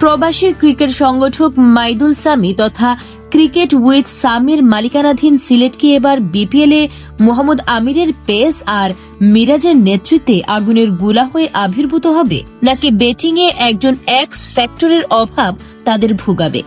প্রবাসী ক্রিকেট সংগঠক মাইদুল সামি তথা ক্রিকেট উইথ সামির মালিকানাধীন সিলেটকে এবার বিপিএল এ মোহাম্মদ আমিরের পেস আর মিরাজের নেতৃত্বে আগুনেরগুলা হয়ে আবির্ভূত হবে। নাকি ব্যাটিং এ একজন এক্স ফ্যাক্টরের অভাব তাদের ভুগাবে?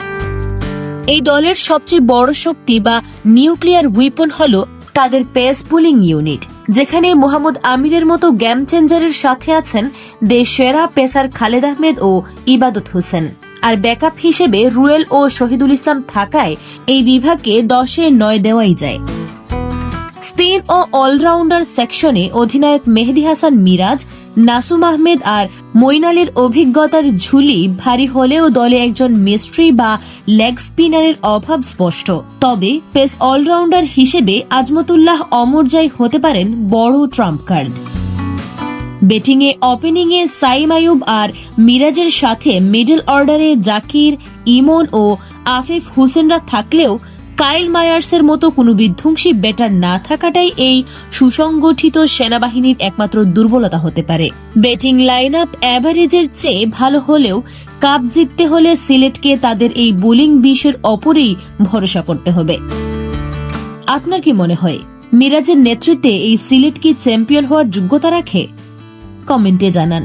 এই দলের সবচেয়ে বড় শক্তি বা নিউক্লিয়ার উইপন হল তাদের পেস বোলিং ইউনিট। যেখানে মোহাম্মদ আমিরের মতো গেম চেঞ্জারের সাথে আছেন দেশ সেরা পেসার খালেদ আহমেদ ও ইবাদত হোসেন। আর ব্যাকআপ হিসেবে রুয়েল ও শহীদুল ইসলাম থাকায় এই বিভাগকে দশে নয় দেওয়াই যায়। স্পিন ও অলরাউন্ডার সেকশনে অধিনায়ক মেহেদি হাসান মিরাজ, নাসুম আহমেদ আর মইন আলীর অভিজ্ঞতার ঝুলি ভারী হলেও দলে একজন মিস্ট্রি বা লেগ স্পিনারের অভাব স্পষ্ট। তবে পেস অলরাউন্ডার হিসেবে আজমতুল্লাহ অমরজাই হতে পারেন বড় ট্রাম্প কার্ড। ব্যাটিংয়ে, ওপেনিংয়ে সাইম আয়ুব আর মিরাজের সাথে মিডল অর্ডারে জাকির, ইমন ও আফিফ হুসেনরা থাকলেও কাইল মায়ার্সের মতো কোনো বিধ্বংসী ব্যাটার না থাকাটাই এই সুসংগঠিত সেনাবাহিনীর একমাত্র দুর্বলতা হতে পারে। ব্যাটিং লাইন আপ অ্যাভারেজের চেয়ে ভালো হলেও কাপ জিততে হলে সিলেটকে তাদের এই বোলিং বিষের অপরেই ভরসা করতে হবে। আপনার কি মনে হয়, মিরাজের নেতৃত্বে এই সিলেট কি চ্যাম্পিয়ন হওয়ার যোগ্যতা রাখে? কমেন্টে জানান।